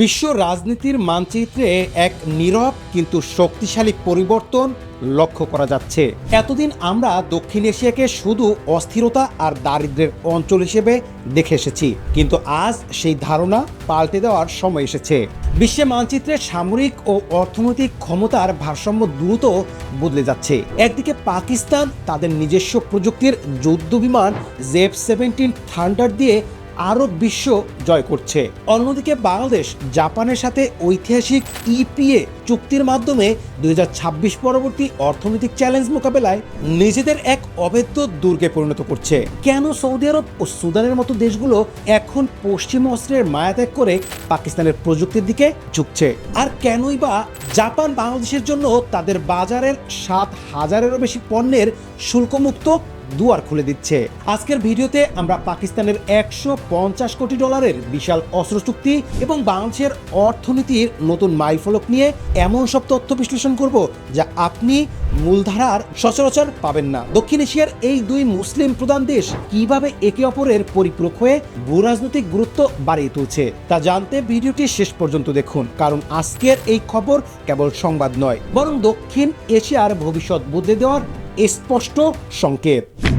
বিশ্ব রাজনীতির মানচিত্রে এক নীরব কিন্তু শক্তিশালী পরিবর্তন লক্ষ্য করা যাচ্ছে। এতদিন আমরা দক্ষিণ এশিয়াকে শুধু অস্থিরতা আর দারিদ্র্যের অঞ্চল হিসেবে দেখে এসেছি, কিন্তু আজ সেই ধারণা পাল্টে দেওয়ার সময় এসেছে। বিশ্বে মানচিত্রে সামরিক ও অর্থনৈতিক ক্ষমতার ভারসাম্য দ্রুত বদলে যাচ্ছে। একদিকে পাকিস্তান তাদের নিজস্ব প্রযুক্তির যুদ্ধ বিমান জেফ সেভেন্টিন থান্ডার দিয়ে আরও বিশ্ব জয় করছে। অন্যদিকে বাংলাদেশ জাপানের সাথে ঐতিহাসিক ইপিএ চুক্তির মাধ্যমে দুই হাজার ছাব্বিশ পরবর্তী অর্থনৈতিক চ্যালেঞ্জ মোকাবেলায় নিজেদের এক অভেদ্য দুর্গে পরিণত করছে। কেন সৌদি আরব ও সুদানের মতো দেশগুলো এখন পশ্চিম অস্ত্রের মায়াত্যাগ করে পাকিস্তানের প্রযুক্তির দিকে ঝুঁকছে? আর কেনই বা জাপান বাংলাদেশের জন্য তাদের বাজারের সাত হাজারেরও বেশি পণ্যের শুল্কমুক্ত দুয়ার খুলে দিচ্ছে। আজকের ভিডিওতে আমরা পাকিস্তানের একশো পঞ্চাশ কোটি ডলারের বিশাল অস্ত্র চুক্তি এবং বাংলাদেশের অর্থনীতির নতুন মাইলফলক নিয়ে এমন সব তথ্য বিশ্লেষণ করব যা আপনি মূলধারার সচরাচর পাবেন না। দক্ষিণ এশিয়ার এই দুই মুসলিম প্রধান দেশ কীভাবে একে অপরের পরিপূরক হয়ে ভূরাজনৈতিক গুরুত্ব বাড়িয়ে তুলছে তা জানতে ভিডিওটি শেষ পর্যন্ত দেখুন, কারণ আজকের এই খবর কেবল সংবাদ নয়, বরং দক্ষিণ এশিয়ার ভবিষ্যৎ বদলে দেওয়ার স্পষ্ট সংকেত।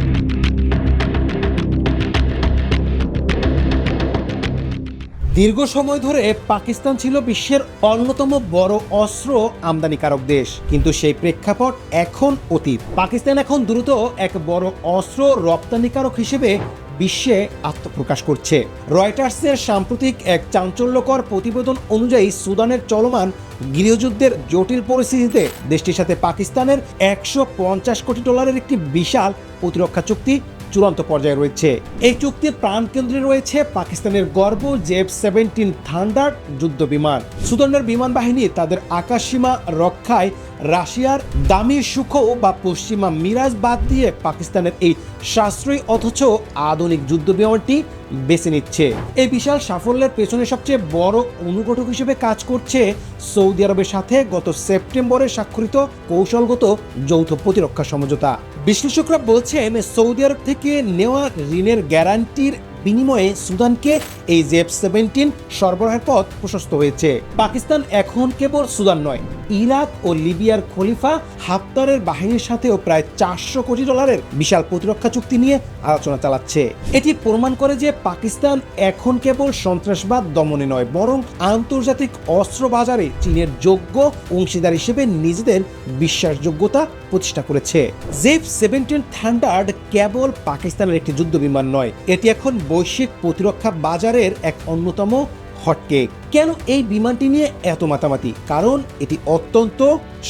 দীর্ঘ সময় ধরে পাকিস্তান ছিল বিশ্বের অন্যতম বড় অস্ত্র আমদানিকারক দেশ। কিন্তু সেই প্রেক্ষাপট এখন অতীত। পাকিস্তান এখন দ্রুত এক বড় অস্ত্র রপ্তানিকারক হিসেবে বিশ্বে আত্মপ্রকাশ করছে। রয়টার্সের সাম্প্রতিক এক চাঞ্চল্যকর প্রতিবেদন অনুযায়ী সুদানের চলমান গৃহযুদ্ধের জটিল পরিস্থিতিতে দেশটির সাথে পাকিস্তানের একশো পঞ্চাশ কোটি ডলারের একটি বিশাল প্রতিরক্ষা চুক্তি চূড়ান্ত পর্যায়ে রয়েছে। এই চুক্তির প্রাণকেন্দ্রে রয়েছে পাকিস্তানের গর্ব জেফ সেভেন্টিন থান্ডার যুদ্ধ বিমান সুদানের বিমান বাহিনী তাদের আকাশসীমা রক্ষায় রাশিয়ার দামি সুখ বা পশ্চিমা মিরাজ বাদ দিয়ে পাকিস্তানের এই সাশ্রয়ী অথচ আধুনিক যুদ্ধ বিমানটি বেছে নিচ্ছে। এই বিশাল সাফল্যের পেছনে সবচেয়ে বড় অনুঘটক হিসেবে কাজ করছে সৌদি আরবের সাথে গত সেপ্টেম্বরে স্বাক্ষরিত কৌশলগত যৌথ প্রতিরক্ষা সমঝোতা। বিশ্লেষকরা বলছেন, সৌদি আরব থেকে নেওয়া ঋণের গ্যারান্টির বিনিময়ে সুদানকে এই জেফ সেভেন্টিন সরবরাহের পথ প্রশস্ত হয়েছে। পাকিস্তান এখন কেবল সুদান নয়, ইরাক ও লিবিয়ার খলিফা হাফতারের বাহিনীর সাথেও প্রায় চারশো কোটি ডলারের বিশাল প্রতিরক্ষা চুক্তি নিয়ে আলোচনা চালাচ্ছে। এটি প্রমাণ করে যে পাকিস্তান এখন কেবল সন্ত্রাসবাদ দমনে নয়, বরং আন্তর্জাতিক অস্ত্র বাজারে চীনের যোগ্য অংশীদার হিসেবে নিজেদের বিশ্বাসযোগ্যতা প্রতিষ্ঠা করেছে। জেফ সেভেন্টিন থান্ডার্ড কেবল পাকিস্তানের একটি যুদ্ধ বিমান নয়, এটি এখন বৈশ্বিক প্রতিরক্ষা বাজারের এক অন্যতম হটকেক কেন এই বিমানটি নিয়ে এত মাতামাতি? কারণ এটি অত্যন্ত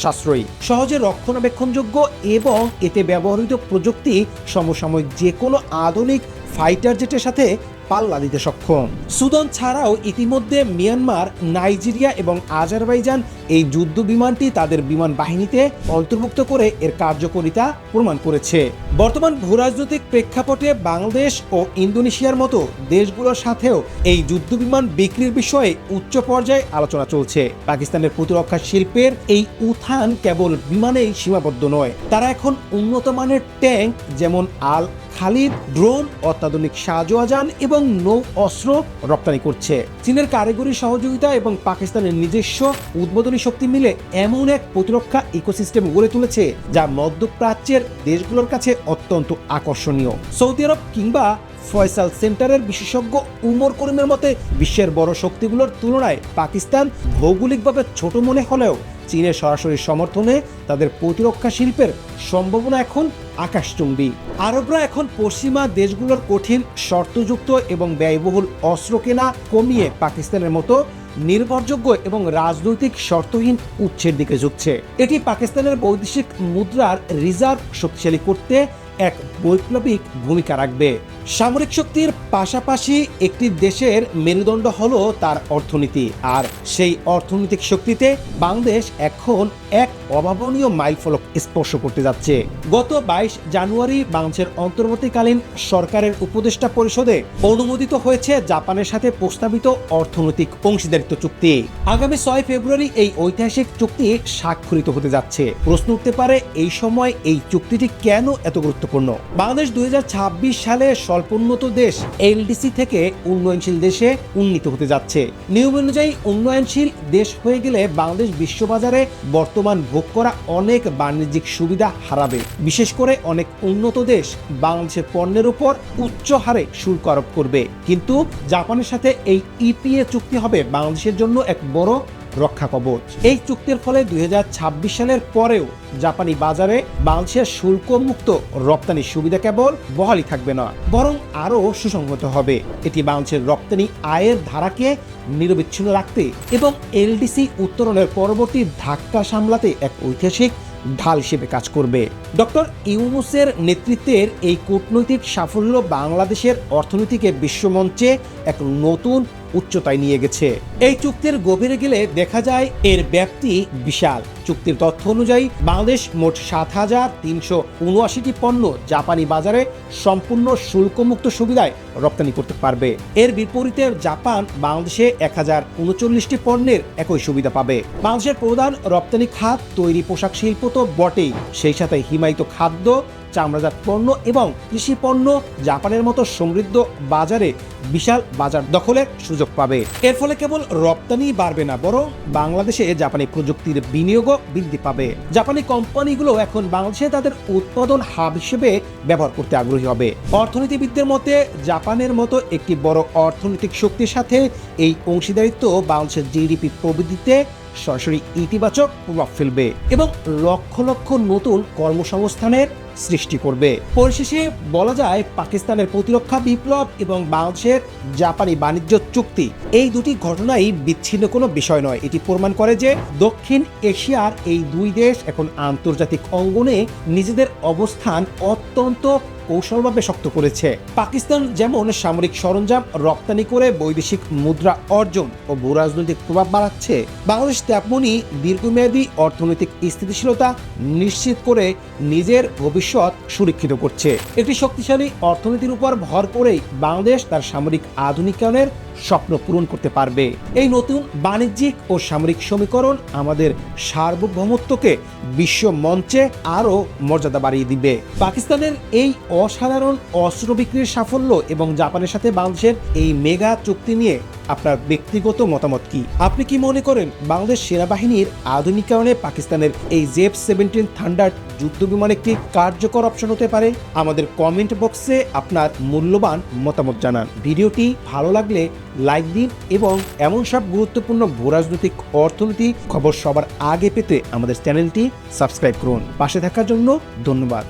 সাশ্রয়ী, সহজে রক্ষণাবেক্ষণযোগ্য এবং এতে ব্যবহৃত প্রযুক্তি সমসাময়িক যে কোনো আধুনিক ফাইটার জেটের সাথে পাল্লা দিতে সক্ষম। সুদান ছাড়াও ইতিমধ্যে মিয়ানমার, নাইজেরিয়া এবং আজারবাইজান এই যুদ্ধ বিমানটি তাদের বিমান বাহিনীতে অন্তর্ভুক্ত করে এর কার্যকারিতা প্রমাণ করেছে। বর্তমান ভূরাজনৈতিক প্রেক্ষাপটে বাংলাদেশ ও ইন্দোনেশিয়ার মতো দেশগুলোর সাথেও এই যুদ্ধ বিমান বিক্রির বিষয়ে উচ্চ পর্যায়ে আলোচনা চলছে। পাকিস্তানের প্রতিরক্ষা শিল্পের এই উত্থান কেবল বিমানেই সীমাবদ্ধ নয়, তারা এখন উন্নত মানের ট্যাঙ্ক যেমন আল খালিদ, ড্রোন, অত্যাধুনিক সাজোয়াজান এবং নৌ অস্ত্র রপ্তানি করছে। চীনের কারিগরি সহযোগিতা এবং পাকিস্তানের নিজস্ব উদ্বোধনী শক্তি মিলে এমন এক প্রতিরক্ষা ইকোসিস্টেম গড়ে তুলেছে, যা মধ্যপ্রাচ্যের দেশগুলোর কাছে অত্যন্ত আকর্ষণীয়। সৌদি আরব কিংবা ফয়সাল সেন্টারের বিশেষজ্ঞ উমর করিমের মতে, বিশ্বের বড় শক্তিগুলোর তুলনায় পাকিস্তান ভৌগোলিকভাবে ছোট মনে হলেও চীনের সরাসরি সমর্থনে তাদের প্রতিরক্ষা শিল্পের সম্ভাবনা এখন আকাশচুম্বী। আরবরা এখন পশ্চিমা দেশগুলোর কঠিন শর্তযুক্ত এবং ব্যয়বহুল অস্ত্র কেনা কমিয়ে পাকিস্তানের মতো নির্ভরযোগ্য এবং রাজনৈতিক শর্তহীন উচ্ছের দিকে ঝুঁকছে। এটি পাকিস্তানের বৈদেশিক মুদ্রার রিজার্ভ শক্তিশালী করতে এক বৈপ্লবিক ভূমিকা রাখবে। সামরিক শক্তির পাশাপাশি একটি দেশের মেরুদণ্ড হলো তার অর্থনীতি। আর সেই অর্থনৈতিক শক্তিতে বাংলাদেশ এখন এক অভাবনীয় মাইলফলক স্পর্শ করতে যাচ্ছে। গত বাইশ জানুয়ারি বাংলাদেশের অন্তর্বর্তীকালীন সরকারের উপদেষ্টা পরিষদে অনুমোদিত হয়েছে জাপানের সাথে প্রস্তাবিত অর্থনৈতিক অংশীদারিত্ব চুক্তি। আগামী ছয় ফেব্রুয়ারি এই ঐতিহাসিক চুক্তি স্বাক্ষরিত হতে যাচ্ছে। প্রশ্ন উঠতে পারে, এই সময় এই চুক্তিটি কেন এত গুরুত্বপূর্ণ? বাংলাদেশ দুই হাজার ছাব্বিশ সালে স্বল্পোন্নত দেশ এলডিসি থেকে উন্নয়নশীল দেশে উন্নীত হতে যাচ্ছে। নিয়ম অনুযায়ী উন্নয়নশীল দেশ হয়ে গেলে বাংলাদেশ বিশ্ববাজারে বর্তমান ভোগ করা অনেক বাণিজ্যিক সুবিধা হারাবে। বিশেষ করে অনেক উন্নত দেশ বাংলাদেশের পণ্যের উপর উচ্চ হারে শুল্ক আরোপ করবে। কিন্তু জাপানের সাথে এই ইপিএ চুক্তি হবে বাংলাদেশের জন্য এক বড় রক্ষা কবচ। এই চুক্তির ফলে দুই হাজার ছাব্বিশ সালের পরেও জাপানি বাজারে বাংলাদেশের শুল্কমুক্ত রপ্তানির সুবিধা কেবল বহালই থাকবে না বরং আরও সুসংহত হবে। এটি বাংলাদেশের রপ্তানি আয়ের ধারাকে নিরবিচ্ছিন্ন রাখতে এবং এলডিসি উত্তরণের পরবর্তী ধাক্কা সামলাতে এক ঐতিহাসিক ঢাল হিসেবে কাজ করবে। ডক্টর ইউনুসের নেতৃত্বের এই কূটনৈতিক সাফল্য বাংলাদেশের অর্থনীতিকে বিশ্বমঞ্চে এক নতুন উচ্চতায় নিয়ে গেছে। এই চুক্তির গভীরে গেলে দেখা যায় এর ব্যাপ্তি বিশাল। চুক্তির তথ্য অনুযায়ী বাংলাদেশ মোট সাত হাজার তিনশো উনআশিটি পণ্য জাপানি বাজারে সম্পূর্ণ শুল্কমুক্ত সুবিধায় রপ্তানি করতে পারবে। এর বিপরীতে জাপান বাংলাদেশে এক হাজার উনচল্লিশটি পণ্যের একই সুবিধা পাবে। বাংলাদেশের প্রধান রপ্তানি খাত তৈরি পোশাক শিল্প তো বটেই। সেই সাথে হিমায়িত খাদ্য চামড়াজাত পণ্য এবং কৃষি পণ্য জাপানের মতো সমৃদ্ধ বাজারে বিশাল বাজার দখলের সুযোগ পাবে। এর ফলে কেবল রপ্তানি বাড়বে না, বরং বাংলাদেশে জাপানি প্রযুক্তির বিনিয়োগও বৃদ্ধি পাবে। জাপানি কোম্পানিগুলো এখন বাংলাদেশে তাদের উৎপাদন হাব হিসেবে ব্যবহার করতে আগ্রহী হবে। অর্থনীতিবিদদের মতে, জাপানের মতো একটি বড় অর্থনৈতিক শক্তির সাথে এই অংশীদারিত্ব বাংলাদেশের জিডিপি প্রবৃদ্ধিতে সরাসরি ইতিবাচক প্রভাব ফেলবে এবং লক্ষ লক্ষ নতুন কর্মসংস্থানের সৃষ্টি করবে। পরিশেষে বলা যায়, পাকিস্তানের প্রতিরক্ষা বিপ্লব এবং বাংলাদেশের জাপানি বাণিজ্য চুক্তি এই দুটি ঘটনাই বিচ্ছিন্ন কোনো বিষয় নয়। এটি প্রমাণ করে যে দক্ষিণ এশিয়ার এই দুই দেশ এখন আন্তর্জাতিক অঙ্গনে নিজেদের অবস্থান অত্যন্ত কৌশলভাবে শক্ত করেছে। পাকিস্তান যেমন সামরিক সরঞ্জাম রপ্তানি করে বৈদেশিক মুদ্রা অর্জন ও ভূরাজনৈতিক প্রভাব বাড়াচ্ছে, বাংলাদেশ তেমনই দীর্ঘমেয়াদী অর্থনৈতিক স্থিতিশীলতা নিশ্চিত করে নিজের ভবিষ্যৎ সুরক্ষিত করছে। একটি শক্তিশালী অর্থনীতির উপর ভর করেই বাংলাদেশ তার সামরিক আধুনিকায়নের স্বপ্ন পূরণ করতে পারবে। এই নতুন বাণিজ্যিক ও সামরিক সমীকরণ আমাদের সার্বভৌমত্বকে বিশ্ব মঞ্চে আরও মর্যাদা বাড়িয়ে দিবে। পাকিস্তানের এই অসাধারণ অস্ত্র বিক্রির সাফল্য এবং জাপানের সাথে বাংলাদেশের এই মেগা চুক্তি নিয়ে আপনার ব্যক্তিগত মতামত কি? আপনি কি মনে করেন বাংলাদেশ সেনাবাহিনীর আধুনিকায়নে পাকিস্তানের এই জেফ সেভেন্টিন থান্ডার যুদ্ধ বিমান একটি কার্যকর অপশন হতে পারে? আমাদের কমেন্ট বক্সে আপনার মূল্যবান মতামত জানান। ভিডিওটি ভালো লাগলে লাইক দিন এবং এমন সব গুরুত্বপূর্ণ ভূরাজনৈতিক অর্থনীতি খবর সবার আগে পেতে আমাদের চ্যানেলটি সাবস্ক্রাইব করুন। পাশে থাকার জন্য ধন্যবাদ।